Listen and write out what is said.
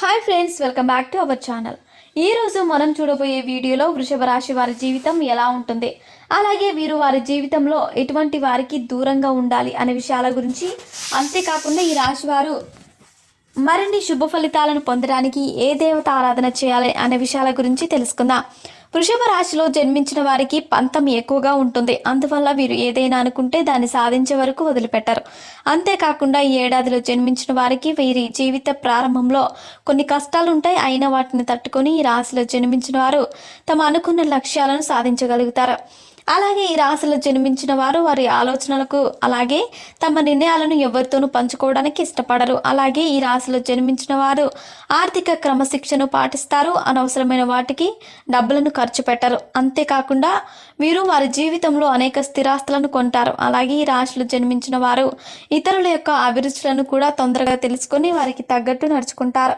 Hi friends welcome back to our channel ఈ రోజు మనం చూడబోయే వీడియోలో వృషభ రాశి వారి జీవితం ఎలా ఉంటుంది? అలాగే వీరు వారి జీవితంలో ఎటువంటి వారికి దూరంగా ఉండాలి అనే విషయాల గురించి అంతేకాకుండా ఈ రాశి వారు మరిన్ని శుభ ఫలితాలను పొందడానికి ఏ దేవత ఆరాధన చేయాలి అనే విషయాల గురించి తెలుసుకుందాం. వృషభ రాశిలో జన్మించిన వారికి పంతం ఎక్కువగా ఉంటుంది. అందువల్ల వీరు ఏదైనా అనుకుంటే దాన్ని సాధించే వరకు వదిలిపెట్టరు. అంతేకాకుండా ఈ ఏడాదిలో జన్మించిన వారికి వీరి జీవిత ప్రారంభంలో కొన్ని కష్టాలు ఉంటాయి అయినా వాటిని తట్టుకొని ఈ రాశిలో జన్మించిన వారు తమ అనుకున్న లక్ష్యాలను సాధించగలుగుతారు. అలాగే ఈ రాశిలో జన్మించిన వారు వారి ఆలోచనలకు అలాగే తమ నిర్ణయాలను ఎవరితోనూ పంచుకోవడానికి ఇష్టపడరు. అలాగే ఈ రాశిలో జన్మించిన వారు ఆర్థిక క్రమశిక్షను పాటిస్తారు. అనవసరమైన వాటికి డబ్బులను ఖర్చు పెట్టరు. అంతేకాకుండా వీరు వారి జీవితంలో అనేక స్థిరాస్తులను కొంటారు. అలాగే ఈ రాశిలో జన్మించిన వారు ఇతరుల యొక్క అభిరుచులను కూడా తొందరగా తెలుసుకొని వారికి తగ్గట్టు నడుచుకుంటారు.